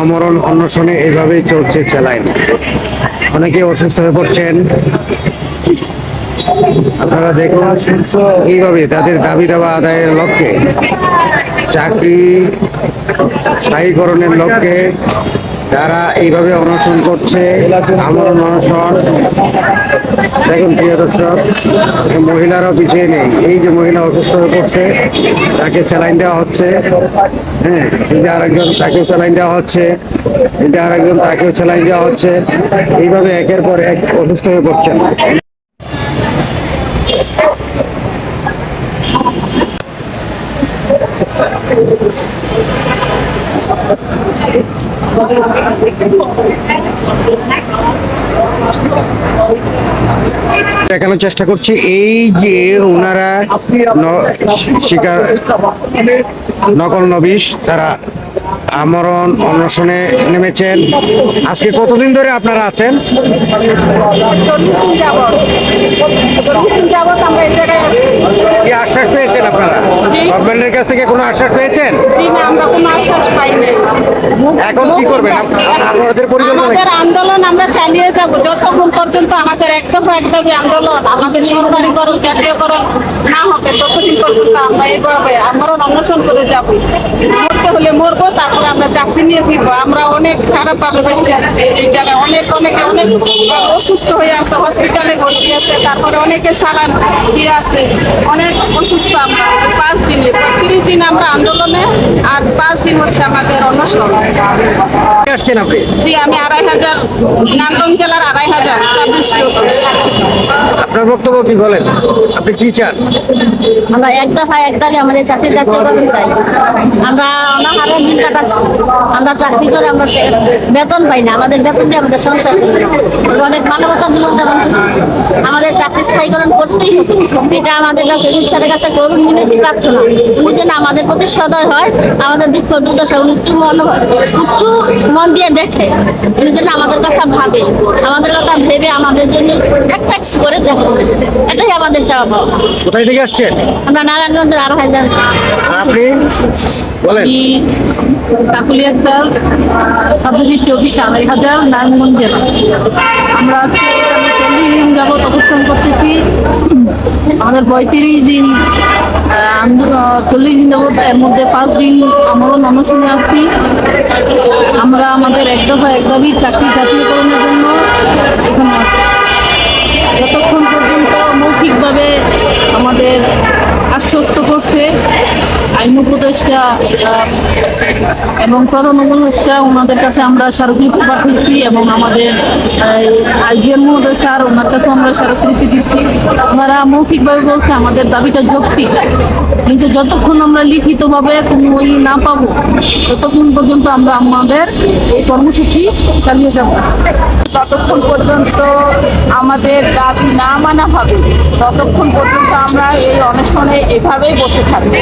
আমরণ অনশনে এভাবেই চলছে চেলাইন অনেকে অসুস্থ হয়ে পড়ছেন। আপনারা দেখুন এইভাবে তাদের দাবি দাবা আদায়ের লক্ষ্যে, চাকরি স্থায়ীকরণের লক্ষ্যে তারা এইভাবে অনশন করছে, আমার অনশন। দেখুন, প্রিয় দর্শক মহিলারাও পিছিয়ে নেই। এই যে মহিলা অসুস্থ হয়ে পড়ছে, তাকে স্যালাইন দেওয়া হচ্ছে। হ্যাঁ এই আরেকজন তাকেও স্যালাইন দেওয়া হচ্ছে। যে আরেকজন তাকেও স্যালাইন দেওয়া হচ্ছে। এইভাবে একের পর এক অসুস্থ হয়ে পড়ছেন। দেখানোর চেষ্টা করছি। এই যে ওনারা শিকার নকল নবিশ, তারা আমরণ অন্বেষণে নেমেছেন। আজকে কতদিন ধরে আপনারা আছেন? আমরা এই জায়গায় আছি। কি আশ্বাস পেয়েছেন আপনারা? গভর্নমেন্টের কাছ থেকে কোনো আশ্বাস পেয়েছেন? আমরা কোনো আশ্বাস পাইনি। এখন কি করবেন? আপনাদের পরিকল্পনা আন্দোলন আমরা চালিয়ে যাব। যতক্ষণ পর্যন্ত আমাদের একদম একদমই আন্দোলন আমাদের সরকারিকরণ জাতীয়করণ না হবে ততদিন পর্যন্ত আমরা এইভাবে আমরণ অন্বেষণ করে যাব। মরতে হলে মরবো তারপরে আমরা চাকরি নিয়ে ফিরবো। আমরা অনেক খারাপ ভাবে বেঁচে আছি এই জায়গায় অনেক অনেকে অনেক অসুস্থ হয়ে আছে হসপিটালে ভর্তি আছে তারপরে অনেকে সালান দিয়ে আছে। অনেক অসুস্থ আমরা। পাঁচ দিন তিরিশ দিন আমরা আন্দোলনে আর পাঁচ দিন হচ্ছে আমাদের কে আসছেন আপনি? জি আমি আড়াই হাজার নান্দন জেলার আড়াই হাজার ছাব্বিশ আপনার বক্তব্য কি বলেন? আপনি কি চান? আমরা এক দফায় এক দাবি আমাদের চাকরি জাতীয়করণ চাই। আমরা অনাহারের দিন কাটাচ্ছি। আমরা চাকরি করে আমরা বেতন পাই না। আমাদের বেতন দিয়ে আমাদের সংসার চলে অনেক মানবতা জীবন করি। আমাদের চাকরি স্থায়ীকরণ করতেই হবে। এটা আমাদের ডক্টর ইচ্ছারের কাছে করুন মিনতি প্রার্থনা উনি যেন আমাদের প্রতি সদয় হয় আমাদের দুঃখ দুর্দশা উনি একটু মন একটু মন দিয়ে দেখে। উনি যেন আমাদের কথা ভাবে। আমাদের কথা ভেবে আমাদের জন্য একটা কিছু করে যায় এটাই আমাদের চাওয়া পাওয়া। কোথায় থেকে আসছেন? আমরা নারায়ণগঞ্জের আরও হাজার আপনি? বলেন। কাকুলি একটা সাবডিস্ট্রিক্ট অফিস আড়াই হাজার নারায়ণগঞ্জ জেলা আমরা আজকে চল্লিশ দিন যাবত অবস্থান করতেছি। আমাদের পঁয়ত্রিশ দিন চল্লিশ দিন যাবত এর মধ্যে পাঁচ দিন আমরণ অনশনে আছি। আমরা আমাদের এক দফা এক দাবি চাকরি জাতীয়করণের জন্য এখানে আছি। যতক্ষণ পর্যন্ত মৌখিকভাবে আমাদের আশ্বস্ত করছে আইন উপদেষ্টা এবং প্রধান উপদেষ্টা, ওনাদের কাছে আমরা স্মারকলিপি পাঠিয়েছি এবং আমাদের আইজিএম মহোদয় স্যার, ওনার কাছে আমরা স্মারকলিপি দিচ্ছি। ওনারা মৌখিকভাবে বলছে, আমাদের দাবিটা যৌক্তিক। কিন্তু যতক্ষণ আমরা লিখিতভাবে কোনো ওই না পাবো, ততক্ষণ পর্যন্ত আমরা আমাদের এই কর্মসূচি চালিয়ে যাব ততক্ষণ পর্যন্ত আমাদের দাবি না মানা হবে, ততক্ষণ পর্যন্ত আমরা এই অনশনে এভাবেই বসে থাকব।